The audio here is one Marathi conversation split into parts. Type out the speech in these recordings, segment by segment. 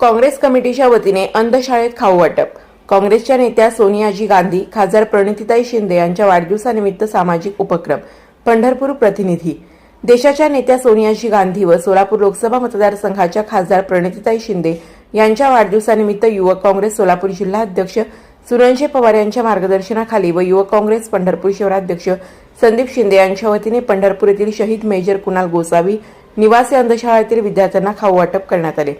काँग्रेस कमिटीच्या वतीने अंधशाळेत खाऊ वाटप. काँग्रेसच्या नेत्या सोनियाजी गांधी खासदार प्रणितीताई शिंदे यांच्या वाढदिवसानिमित्त सामाजिक उपक्रम पंढरपूर प्रतिनिधी. देशाच्या नेत्या सोनियाजी गांधी व सोलापूर लोकसभा मतदारसंघाच्या खासदार प्रणितीताई शिंदे यांच्या वाढदिवसानिमित्त युवक काँग्रेस सोलापूर जिल्हा अध्यक्ष सुरंशे पवार यांच्या मार्गदर्शनाखाली व युवक काँग्रेस पंढरपूर शहराध्यक्ष संदीप शिंदे यांच्या वतीने पंढरपूर येथील शहीद मेजर कुणाल गोसावी निवासी अंधशाळेतील विद्यार्थ्यांना खाऊ वाटप करण्यात आले.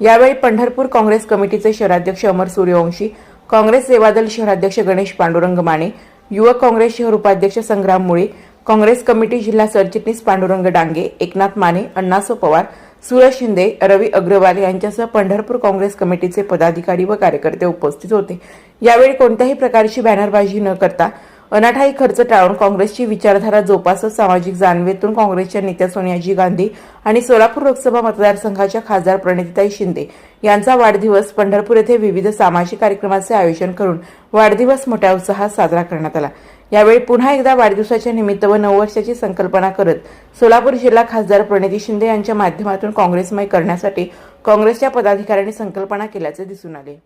यावेळी पंढरपूर काँग्रेस कमिटीचे शहराध्यक्ष अमर सूर्यवंशी काँग्रेस सेवादल शहराध्यक्ष गणेश पांडुरंग माने युवक काँग्रेस शहर उपाध्यक्ष संग्राम मुळे काँग्रेस कमिटी जिल्हा सरचिटणीस पांडुरंग डांगे एकनाथ माने अण्णासो पवार सुरज शिंदे रवी अग्रवाल यांच्यासह पंढरपूर काँग्रेस कमिटीचे पदाधिकारी व कार्यकर्ते उपस्थित होते. यावेळी कोणत्याही प्रकारची बॅनरबाजी न करता अनाठाई खर्च टाळून काँग्रेसची विचारधारा जोपासत सामाजिक जाणवेतून काँग्रेसच्या नेत्या सोनियाजी गांधी आणि सोलापूर लोकसभा मतदारसंघाच्या खासदार प्रणिताई शिंदे यांचा वाढदिवस पंढरपूर येथे विविध सामाजिक कार्यक्रमाचे आयोजन करून वाढदिवस मोठ्या उत्साहात साजरा करण्यात आला. यावेळी पुन्हा एकदा वाढदिवसाच्या निमित्त व नववर्षाची संकल्पना करत सोलापूर जिल्हा खासदार प्रणिती शिंदे यांच्या माध्यमातून काँग्रेसमय करण्यासाठी काँग्रेसच्या पदाधिकाऱ्यांनी संकल्पना केल्याचे दिसून आले.